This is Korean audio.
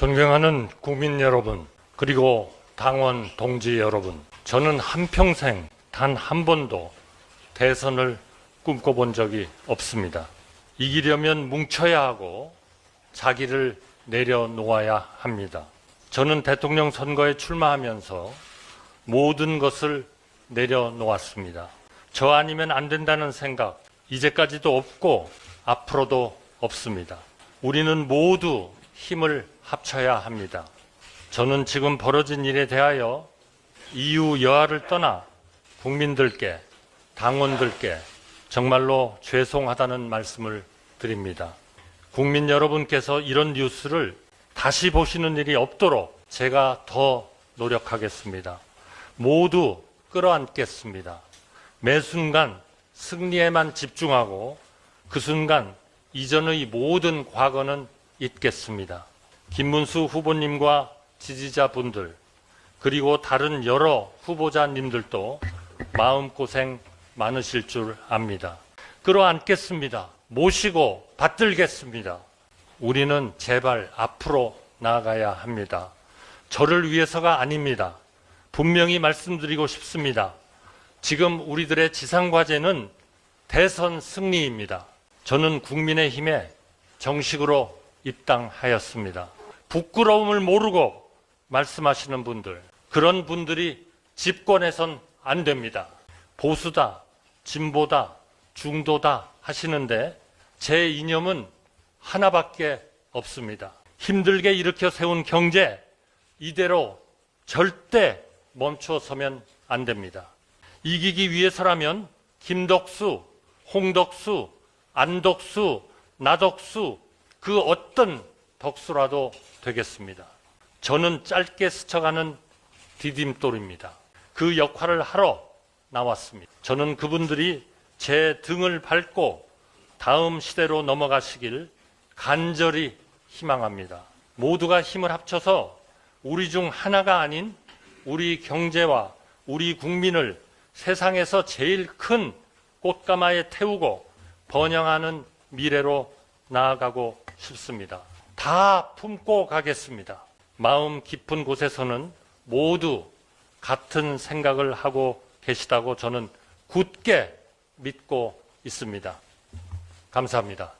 존경하는 국민 여러분, 그리고 당원 동지 여러분, 저는 한평생 단 한 번도 대선을 꿈꿔본 적이 없습니다. 이기려면 뭉쳐야 하고 자기를 내려놓아야 합니다. 저는 대통령 선거에 출마하면서 모든 것을 내려놓았습니다. 저 아니면 안 된다는 생각, 이제까지도 없고 앞으로도 없습니다. 우리는 모두 힘을 합쳐야 합니다. 저는 지금 벌어진 일에 대하여 이유 여하를 떠나 국민들께, 당원들께 정말로 죄송하다는 말씀을 드립니다. 국민 여러분께서 이런 뉴스를 다시 보시는 일이 없도록 제가 더 노력하겠습니다. 모두 끌어안겠습니다. 매 순간 승리에만 집중하고 그 순간 이전의 모든 과거는 잊겠습니다. 김문수 후보님과 지지자분들 그리고 다른 여러 후보자님들도 마음고생 많으실 줄 압니다. 끌어안겠습니다. 모시고 받들겠습니다. 우리는 제발 앞으로 나아가야 합니다. 저를 위해서가 아닙니다. 분명히 말씀드리고 싶습니다. 지금 우리들의 지상과제는 대선 승리입니다. 저는 국민의힘에 정식으로 입당하였습니다. 부끄러움을 모르고 말씀하시는 분들, 그런 분들이 집권해선 안 됩니다. 보수다, 진보다, 중도다 하시는데 제 이념은 하나밖에 없습니다. 힘들게 일으켜 세운 경제 이대로 절대 멈춰서면 안 됩니다. 이기기 위해서라면 김덕수, 홍덕수, 안덕수, 나덕수 그 어떤 덕수라도 되겠습니다. 저는 짧게 스쳐가는 디딤돌입니다. 그 역할을 하러 나왔습니다. 저는 그분들이 제 등을 밟고 다음 시대로 넘어가시길 간절히 희망합니다. 모두가 힘을 합쳐서 우리 중 하나가 아닌 우리 경제와 우리 국민을 세상에서 제일 큰 꽃가마에 태우고 번영하는 미래로 나아가고 싶습니다. 다 품고 가겠습니다. 마음 깊은 곳에서는 모두 같은 생각을 하고 계시다고 저는 굳게 믿고 있습니다. 감사합니다.